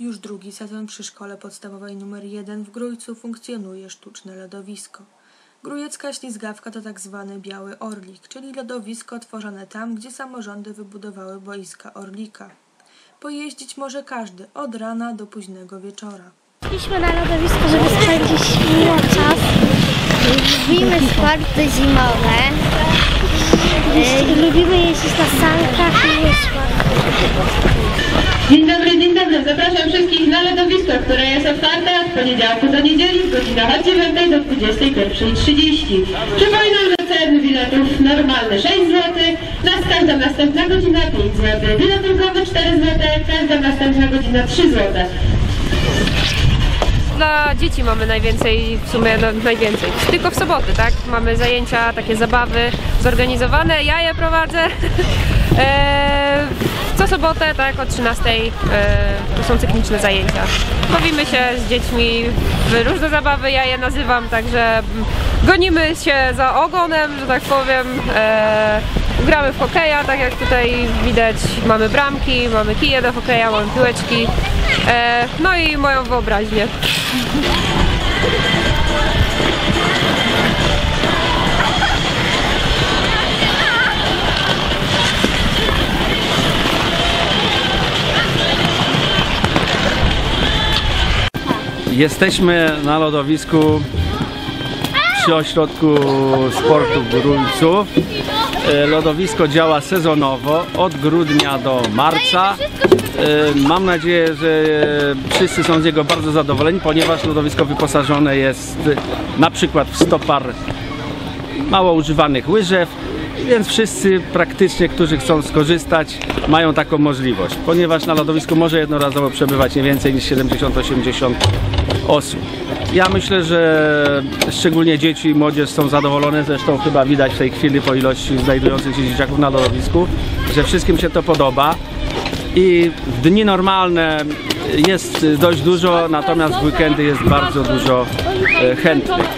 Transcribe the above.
Już drugi sezon przy szkole podstawowej nr 1 w Grójcu funkcjonuje sztuczne lodowisko. Grójecka ślizgawka to tak zwany biały orlik, czyli lodowisko tworzone tam, gdzie samorządy wybudowały boiska orlika. Pojeździć może każdy, od rana do późnego wieczora. Szliśmy na lodowisko, żeby spędzić miło czas. Lubimy sporty zimowe. Y, Lubimy jeździć na sankach i łyżwach. Na lodowisko, które jest otwarte od poniedziałku do niedzieli w godzinach od 9 do 21.30. Przypominam, że ceny biletów normalne 6 zł, każda następna godzina 5 zł, bilet ulgowy 4 zł, każda następna godzina 3 zł. Dla dzieci mamy najwięcej, w sumie no, najwięcej. Tylko w soboty, tak? Mamy zajęcia, takie zabawy zorganizowane, ja je prowadzę. E, co sobotę, tak, o 13 e, to są cykliczne zajęcia. Bawimy się z dziećmi w różne zabawy, ja je nazywam, także mm, gonimy się za ogonem, że tak powiem. E, gramy w hokeja, tak jak tutaj widać, mamy bramki, mamy kije do hokeja, mamy piłeczki. E, no i moją wyobraźnię. Jesteśmy na lodowisku przy ośrodku sportu w Grójcu. E, Lodowisko działa sezonowo od grudnia do marca. E, Mam nadzieję, że wszyscy są z niego bardzo zadowoleni, ponieważ lodowisko wyposażone jest na przykład w stopar mało używanych łyżew, więc wszyscy praktycznie, którzy chcą skorzystać, mają taką możliwość, ponieważ na lodowisku może jednorazowo przebywać nie więcej niż 70-80 osób. Ja myślę, że szczególnie dzieci i młodzież są zadowolone, zresztą chyba widać w tej chwili po ilości znajdujących się dzieciaków na lodowisku, że wszystkim się to podoba. I w dni normalne jest dość dużo, natomiast w weekendy jest bardzo dużo e, chętnych.